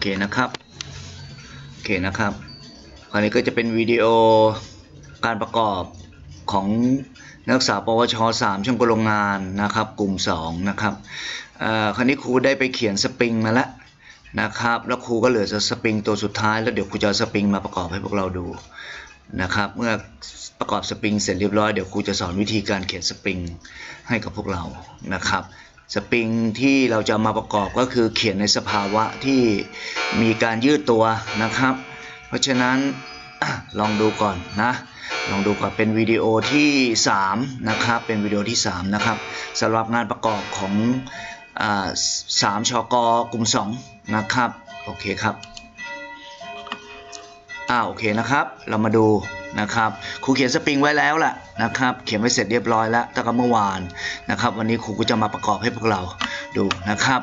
เคนะครับ โอเคนะครับ คราวนี้ก็จะเป็นวิดีโอการประกอบของนักศึกษาปวช 3ช่วงกลโรงงานนะครับ กลุ่ม 2 นะครับคราวนี้ครูได้ไปเขียนสปริงมาแล้วนะครับ แล้วครูก็เหลือสปริงตัวสุดท้ายแล้วเดี๋ยวครูจะสปริงมาประกอบให้พวกเราดูนะครับ เมื่อประกอบสปริงเสร็จเรียบร้อยเดี๋ยวครูจะสอนวิธีการเขียนสปริงให้กับพวกเรานะครับ สปริงที่เราจะมาประกอบก็คือเขียนในสภาวะที่มีการยืดตัวนะครับ เพราะฉะนั้นลองดูก่อนนะลองดูก่อนเป็นวิดีโอที่3นะครับเป็นวิดีโอที่3นะครับสำหรับงานประกอบของอาสามชกกลุ่ม2นะครับโอเคครับอ่าโอเคนะครับ เรามาดู นะครับครูเขียนสปริงไว้แล้วแหละนะครับ เขียนไว้เสร็จเรียบร้อยแล้วตั้งแต่เมื่อวานนะครับ วันนี้ครูก็จะมาประกอบให้พวกเราดูนะครับ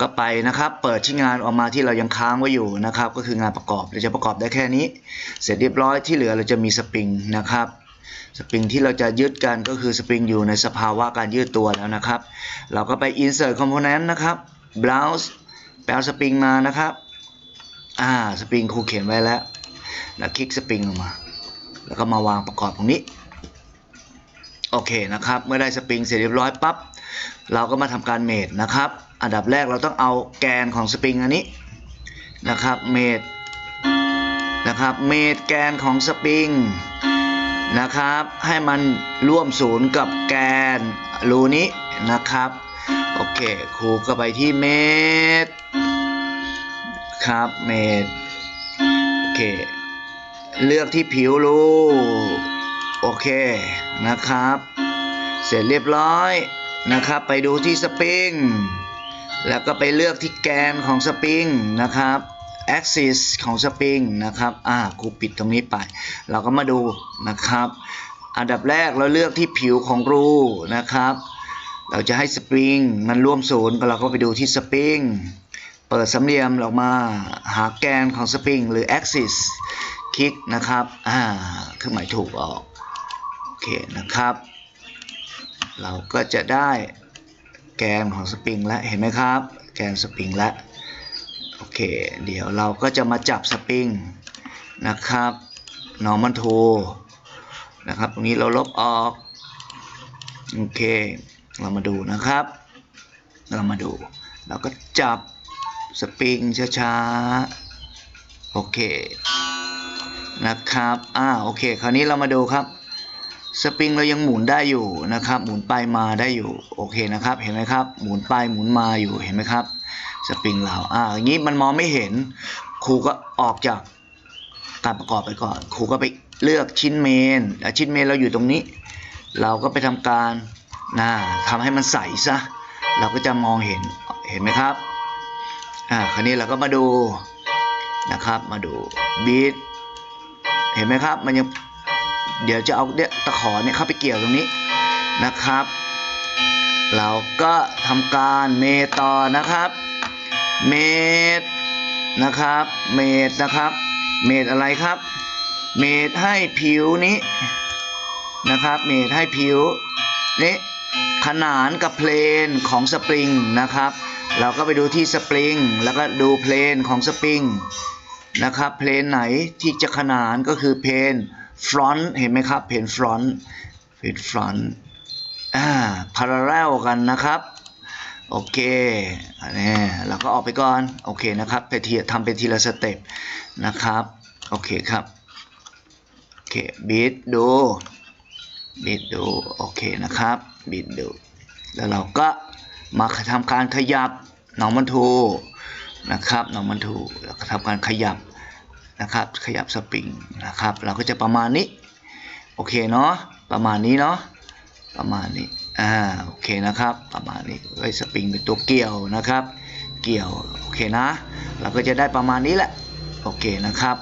ก็ไปนะครับเปิดชิ้นงานออกมาที่เรายังค้างไว้อยู่นะครับ ก็คืองานประกอบเราจะประกอบได้แค่นี้ เสร็จเรียบร้อยที่เหลือเราจะมีสปริงนะครับสปริงที่เราจะยึดกันก็คือสปริงอยู่ในสภาวะการยืดตัวแล้วนะครับ เราก็ไป insert component นะครับ browse แปลสปริงมานะครับ อ่า สปริงครูเขียนไว้แล้ว แล้วคลิกสปริงลงมา แล้วก็มาวางประกอบตรงนี้ โอเคนะครับ เมื่อได้สปริงเสร็จเรียบร้อยปั๊บ เราก็มาทำการเมดนะครับ อันดับแรกเราต้องเอาแกนของสปริงอันนี้นะครับ เมดนะครับ เมดแกนของสปริงนะครับ ให้มันร่วมศูนย์กับแกนรูนี้นะครับ โอเค ครูก็ไปที่เมดครับ เมดโอเค เลือกที่ผิวรูโอเคนะครับ เสร็จเรียบร้อยนะครับ ไปดูที่สปริง แล้วก็ไปเลือกที่แกนของสปริงนะครับ axis ของสปริงนะครับอ่าครูปิดตรงนี้ไป เราก็มาดูนะครับ อันดับแรกเราเลือกที่ผิวของรูนะครับ เราจะให้สปริงมันร่วมศูนย์ก็เราก็ไปดูที่สปริงเปิดสามเหลี่ยมออกมาหาแกนของสปริงหรือ axis คลิกนะครับ อ่าเครื่องหมายถูกออก โอเคนะครับ เราก็จะได้แกนของสปริงแล้ว เห็นไหมครับ แกนสปริงแล้ว โอเค เดี๋ยวเราก็จะมาจับสปริงนะครับนอมันโทนะครับ ตรงนี้เราลบออก โอเค เรามาดูนะครับ เรามาดู เราก็จับสปริงช้าๆ โอเค นะครับ อ่า โอเค คราวนี้เรามาดูครับ สปริงเรายังหมุนได้อยู่นะครับ หมุนไปมาได้อยู่ โอเคนะครับ เห็นไหมครับ หมุนไปหมุนมาอยู่ เห็นไหมครับ สปริงเรา อ่า อย่างนี้มันมองไม่เห็น ครูก็ออกจากการประกอบไปก่อน ครูก็ไปเลือกชิ้นเมน ชิ้นเมนเราอยู่ตรงนี้ เราก็ไปทำการนะทำให้มันใสซะ เราก็จะมองเห็น เห็นไหมครับ อ่า คราวนี้เราก็มาดูนะครับ มาดูบีท เห็นไหมครับ มันยังเดี๋ยวจะเอาเนี่ยตะขอเนี่ยเข้าไปเกี่ยวตรงนี้นะครับ เราก็ทำการเมต่อนะครับ เมดนะครับ เมดนะครับ เมดอะไรครับ เมดให้ผิวนี้นะครับ เมดให้ผิวนี้ขนานกับเพลนของสปริงนะครับ เราก็ไปดูที่สปริงแล้วก็ดูเพลนของสปริง นะครับเพลนไหนที่จะขนานก็คือเพลน front เห็นไหมครับเพลน front เพลน front อ่า parallel กันนะครับโอเคอันนี้เราก็ออกไปก่อนโอเคนะครับไปทีทำเป็นทีละสเต็ปนะครับโอเคครับโอเคบีดดูบีดดูโอเคนะครับบีดดูแล้วเราก็มาทำการขยับหนองมันทู นะครับน้องมันถูกแล้วก็ทำการขยับนะครับ ขยับสปริงนะครับ เราก็จะประมาณนี้ โอเคเนาะประมาณนี้เนาะประมาณนี้อ่าโอเคนะครับ ประมาณนี้ไว้สปริงเป็นตัวเกี่ยวนะครับ เกี่ยวโอเคนะ เราก็จะได้ประมาณนี้แหละโอเคนะครับ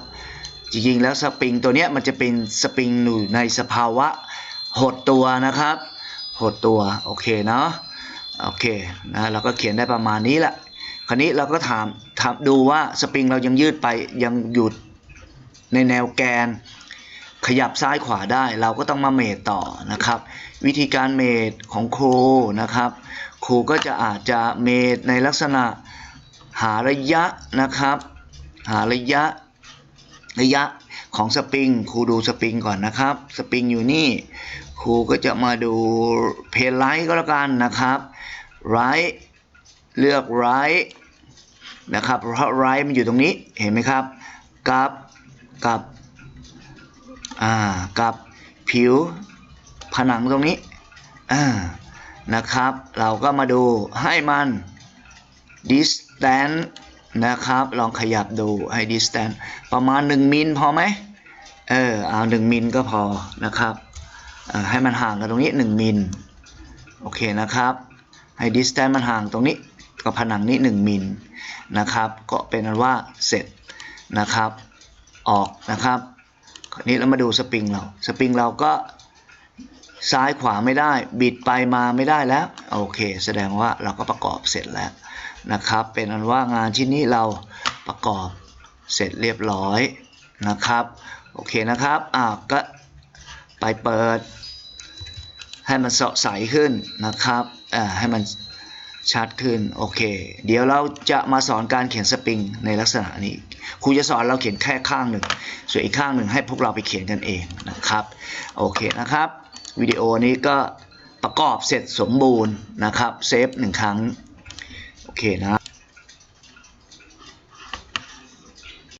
จริงๆแล้วสปริงตัวเนี้ยมันจะเป็นสปริงอยู่ในสภาวะหดตัวนะครับหดตัวโอเคเนาะโอเคนะเราก็เขียนได้ประมาณนี้แหละ คราวนี้เราก็ถามถามดูว่าสปริงเรายังยืดไปยังหยุดในแนวแกน ขยับซ้ายขวาได้ เราก็ต้องมาเมทต่อนะครับ วิธีการเมทของครูนะครับครูก็จะอาจจะเมทในลักษณะหาระยะนะครับ หาระยะระยะของสปริงครูดูสปริงก่อนนะครับ สปริงอยู่นี่ครูก็จะมาดูเพนไลท์ก็แล้วกันนะครับไร เลือกไรนะครับเพราะไรมันอยู่ตรงนี้เห็นไหมครับ กับกับอ่ากับผิวผนังตรงนี้อ่านะครับ เราก็มาดูให้มัน distance นะครับ ลองขยับดูให้ distance ประมาณ 1 มิลพอไหมเออเอา1มิลก็พอนะครับให้มันห่างกันตรงนี้ 1 มิลโอเคนะครับ ให้ distance มันห่างตรงนี้ กับผนังนี้1มิลนะครับ ก็เป็นอันว่าเสร็จนะครับ ออกนะครับนี้เรามาดูสปริงเรา สปริงเราก็ซ้ายขวาไม่ได้ บิดไปมาไม่ได้แล้ว โอเค แสดงว่าเราก็ประกอบเสร็จแล้วนะครับ เป็นอันว่างานชิ้นนี้เราประกอบเสร็จเรียบร้อยนะครับ โอเคนะครับอ่าก็ไปเปิด ให้มันเสาะใสขึ้นนะครับอ่าให้มัน ชัดขึ้นโอเค เดี๋ยวเราจะมาสอนการเขียนสปริงในลักษณะนี้ครูจะสอนเราเขียนแค่ข้างหนึ่งส่วนอีกข้างหนึ่งให้พวกเราไปเขียนกันเองนะครับโอเคนะครับวิดีโอนี้ก็ประกอบเสร็จสมบูรณ์นะครับเซฟหนึ่งครั้งโอเคนะ